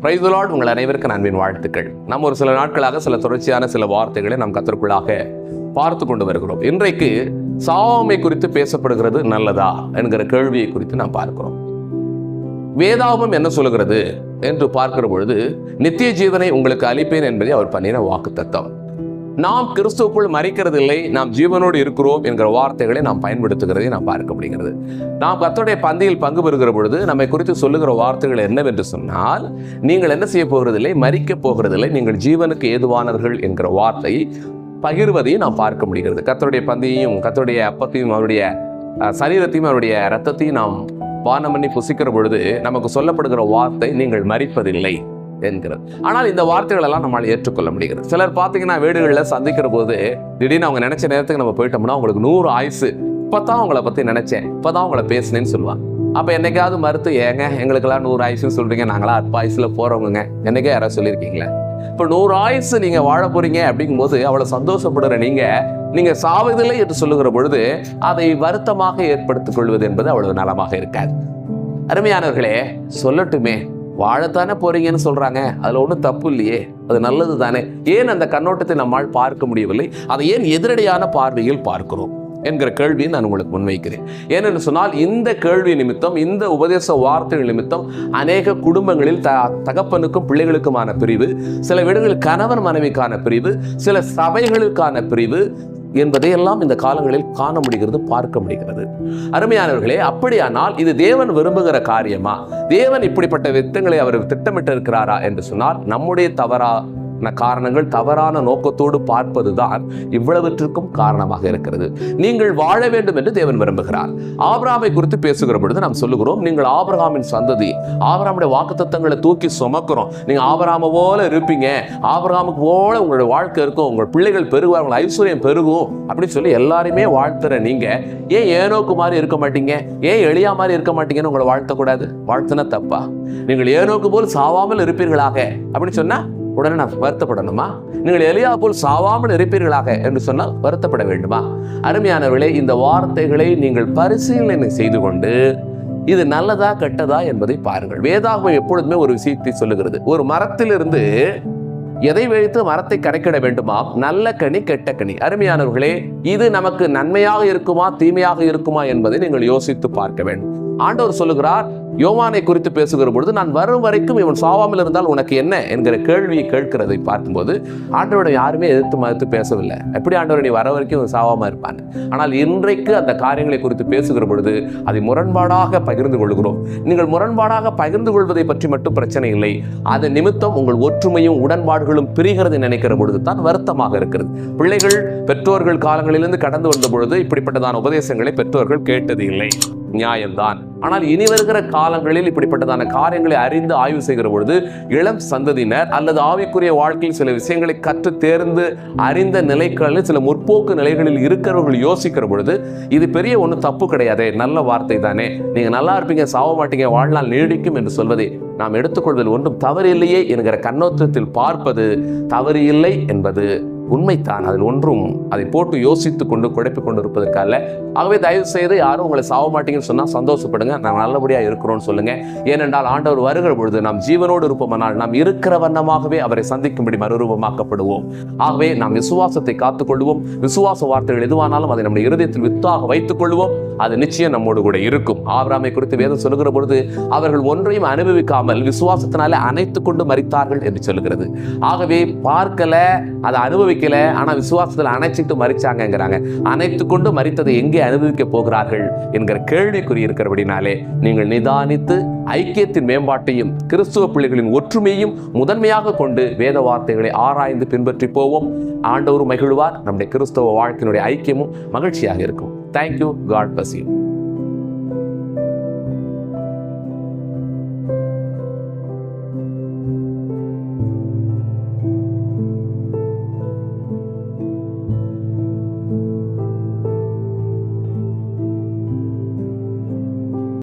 பிரைதுலாட் உங்கள் அனைவருக்கும் அன்பின் வாழ்த்துக்கள். நம்ம ஒரு சில நாட்களாக சில தொடர்ச்சியான சில வார்த்தைகளை நாம் கத்திற்குள்ளாக பார்த்து கொண்டு வருகிறோம். இன்றைக்கு சாவாமை குறித்து பேசப்படுகிறது நல்லதா என்கிற கேள்வியை குறித்து நாம் பார்க்கிறோம். வேதாபம் என்ன சொல்லுகிறது என்று பார்க்கிற பொழுது நித்திய ஜீவனை உங்களுக்கு அளிப்பேன் என்பதை அவர் பண்ணின வாக்கு நாம் கிறிஸ்துவுக்குள் மறிக்கிறதில்லை நாம் ஜீவனோடு இருக்கிறோம் என்கிற வார்த்தைகளை நாம் பயன்படுத்துகிறதை நாம் பார்க்க முடிகிறது. நாம் கத்தோடைய பந்தியில் பங்கு பெறுகிற பொழுது நம்மை குறித்து சொல்லுகிற வார்த்தைகள் என்னவென்று சொன்னால் நீங்கள் என்ன செய்ய போகிறதில்லை மறிக்கப் போகிறதில்லை நீங்கள் ஜீவனுக்கு ஏதுவானவர்கள் என்கிற வார்த்தையை பகிர்வதையும் நாம் பார்க்க முடிகிறது. கத்தருடைய பந்தியையும் கத்தருடைய அப்பத்தையும் அவருடைய சரீரத்தையும் அவருடைய ரத்தத்தையும் நாம் பானம் பண்ணி புசிக்கிற பொழுது நமக்கு சொல்லப்படுகிற வார்த்தை நீங்கள் மறிப்பதில்லை. என்கிறது. ஆனால் இந்த வார்த்தைகள் எல்லாம் நம்மளால் ஏற்றுக்கொள்ள முடிகிறது. சிலர் பார்த்தீங்கன்னா வீடுகளில் சந்திக்கிற போது திடீர்னு அவங்க நினைச்ச நேரத்துக்கு நம்ம போயிட்டோம்னா அவங்களுக்கு நூறு ஆயுசு. இப்பதான் உங்களை நினச்சேன். நினைச்சேன் இப்பதான் உங்களை பேசினேன்னு சொல்லுவாங்க. அப்போ என்னைக்காவது மறுத்து ஏங்க எங்களுக்கெல்லாம் நூறு ஆயுசுன்னு சொல்கிறீங்க நாங்களாம் அற்ப ஆயுசில் போறவங்க என்னைக்கே யாராவது சொல்லியிருக்கீங்களே? இப்போ நூறு ஆயுசு நீங்கள் வாழ போறீங்க அப்படிங்கும்போது அவ்வளோ சந்தோஷப்படுற நீங்கள் நீங்கள் சாவதில்லை என்று சொல்லுகிற பொழுது அதை வருத்தமாக ஏற்படுத்திக் கொள்வது என்பது அவ்வளவு நலமாக இருக்காது. அருமையானவர்களே சொல்லட்டுமே. வாழத்தானே போறீங்கன்னு சொல்றாங்க. அதுல ஒன்றும் தப்பு இல்லையே. அது நல்லது தானே. ஏன் அந்த கண்ணோட்டத்தை நம்மால் பார்க்க முடியவில்லை? அதை ஏன் எதிரடையான பார்வையில் பார்க்கிறோம்? என்கிற கேள்வியை நான் உங்களுக்கு முன்வைக்கிறேன். ஏனென்று சொன்னால் இந்த கேள்வி நிமித்தம் இந்த உபதேச வார்த்தைகள் நிமித்தம் அநேக குடும்பங்களில் த தகப்பனுக்கும் பிள்ளைகளுக்குமான பிரிவு சில வீடுகளில் கணவன் மனைவிக்கான பிரிவு சில சபைகளுக்கான பிரிவு என்பதையெல்லாம் இந்த காலங்களில் காண முடிகிறது பார்க்க முடிகிறது. அருமையானவர்களே அப்படியானால் இது தேவன் விரும்புகிற காரியமா? தேவன் இப்படிப்பட்ட வித்தங்களை அவர் திட்டமிட்டிருக்கிறாரா என்று சொன்னால் நம்முடைய தவறா காரணங்கள் தவறான நோக்கத்தோடு பார்ப்பதுதான் இவ்வளவற்றிற்கும் காரணமாக இருக்கிறது. நீங்கள் வாழ வேண்டும் என்று தேவன் விரும்புகிறார். ஆபராமை குறித்து பேசுகிற பொழுது நாம் சொல்லுகிறோம் நீங்கள் ஆபரகாமின் சந்ததி ஆபிரகாமுடைய வாக்குத்தத்தங்களை தூக்கி சுமக்கிறோம். நீங்க ஆபராம போல இருப்பீங்க. ஆபிரகாமுக்கு போல உங்களுடைய வாழ்க்கை இருக்கும். உங்கள் பிள்ளைகள் பெருகுவார் உங்கள் ஐஸ்வர்யம் பெருகும். அப்படின்னு சொல்லி எல்லாரையுமே வாழ்த்துற நீங்க ஏன் ஏனோக்கு மாதிரி இருக்க மாட்டீங்க? ஏன் எளியா மாதிரி இருக்க மாட்டீங்கன்னு உங்களை வாழ்த்தக்கூடாது? வாழ்த்தினா தப்பா? நீங்கள் ஏனோக்கு போல் சாவாமல் இருப்பீர்களாக? அப்படின்னு சொன்னா உடனே நான் வருத்தப்படணுமா? நீங்கள் எலியா போல் சாவாமல் இருப்பீர்களாக என்று சொன்னால் வருத்தப்பட வேண்டுமா? அருமையானவர்களே இந்த வார்த்தைகளை நீங்கள் பரிசீலனை செய்து கொண்டு இது நல்லதா கெட்டதா என்பதை பாருங்கள். வேதாகமம் எப்பொழுதுமே ஒரு விஷயத்தை சொல்லுகிறது. ஒரு மரத்திலிருந்து எதை வைத்து மரத்தை கணக்கிட வேண்டுமா? நல்ல கனி கெட்ட கனி. அருமையானவர்களே இது நமக்கு நன்மையாக இருக்குமா தீமையாக இருக்குமா என்பதை நீங்கள் யோசித்து பார்க்க வேண்டும். ஆண்டவர் சொல்லுகிறார் யோவானை குறித்து பேசுகிற பொழுது நான் வரும் வரைக்கும் இவன் சாவாமல் இருந்தால் உனக்கு என்ன? என்கிற கேள்வியை கேட்கிறதை பார்க்கும்போது ஆண்டவரை யாருமே எதிர்த்து மறுத்து பேசவில்லை. எப்படி ஆண்டவர் நீ வர வரைக்கும் இவன் சாவாமல் இருப்பான் ஆனால் இன்றைக்கு அந்த காரியங்களை குறித்து பேசுகிற பொழுது அதை முரண்பாடாக பகிர்ந்து கொள்கிறோம். நீங்கள் முரண்பாடாக பகிர்ந்து கொள்வதை பற்றி மட்டும் பிரச்சனை இல்லை. அதன் நிமித்தம் உங்கள் ஒற்றுமையும் உடன்பாடுகளும் பிரிகிறது நினைக்கிற பொழுது தான் வருத்தமாக இருக்கிறது. பிள்ளைகள் பெற்றோர்கள் காலங்களிலிருந்து கடந்து வந்த பொழுது இப்படிப்பட்டதான உபதேசங்களை பெற்றோர்கள் கேட்டது இல்லை நியாயம்தான். ஆனால் இனி வருகிற காலங்களில் இப்படிப்பட்டதான காரியங்களை அறிந்து ஆய்வு செய்கிற பொழுது இளம் சந்ததியினர் அல்லது ஆவிக்குரிய வாழ்க்கையில் சில விஷயங்களை கற்று தேர்ந்து அறிந்த நிலைகளில் சில முற்போக்கு நிலைகளில் இருக்கிறவர்கள் யோசிக்கிற பொழுது இது பெரிய ஒன்றும் தப்பு கிடையாதே. நல்ல வார்த்தை தானே. நீங்க நல்லா இருப்பீங்க சாவ மாட்டீங்க வாழ்நாள் நீடிக்கும் என்று சொல்வதை நாம் எடுத்துக்கொள்வதில் ஒன்றும் தவறு இல்லையே என்கிற கண்ணோட்டத்தில் பார்ப்பது தவறு இல்லை என்பது. உண்மைத்தான் அதில் ஒன்றும் அதை போட்டு யோசித்து கொண்டு குழப்பி கொண்டு இருப்பதற்கால ஆகவே தயவு செய்து யாரும் உங்களை சாவ மாட்டீங்கன்னு சொன்னால் சந்தோஷப்படுங்க. நான் நல்லபடியாக இருக்கிறோம்னு சொல்லுங்கள் ஏனென்றால் ஆண்டவர் வருகிற பொழுது நாம் ஜீவனோடு இருப்போமானால் நாம் இருக்கிற வண்ணமாகவே அவரை சந்திக்கும்படி மறுரூபமாக்கப்படுவோம். ஆகவே நாம் விசுவாசத்தை காத்துக்கொள்வோம். விசுவாச வார்த்தைகள் எதுவானாலும் அதை நம்முடைய இருதயத்தில் வித்தாக வைத்துக் கொள்வோம். அது நிச்சயம் நம்மோடு கூட இருக்கும். ஆபிராமை குறித்து வேதம் சொல்லுகிற பொழுது அவர்கள் ஒன்றையும் அனுபவிக்காமல் விசுவாசத்தினாலே அனைத்து கொண்டு மறித்தார்கள் என்று சொல்லுகிறது. ஆகவே பார்க்கல அதை அனுபவிக்கல ஆனா விசுவாசத்தில் அணைச்சிட்டு மறிச்சாங்கங்கிறாங்க. அனைத்து கொண்டு மறித்ததை எங்கே அனுபவிக்க போகிறார்கள் என்கிற கேள்விக்குறி இருக்கிறபடினாலே நீங்கள் நிதானித்து ஐக்கியத்தின் மேம்பாட்டையும் கிறிஸ்துவ பிள்ளைகளின் ஒற்றுமையும் முதன்மையாக கொண்டு வேத வார்த்தைகளை ஆராய்ந்து பின்பற்றி போவோம். ஆண்டவரும் மகிழ்வார். நம்முடைய கிறிஸ்தவ வாழ்க்கையினுடைய ஐக்கியமும் மகிழ்ச்சியாக இருக்கும். தேங்க்யூ காட் பசியும்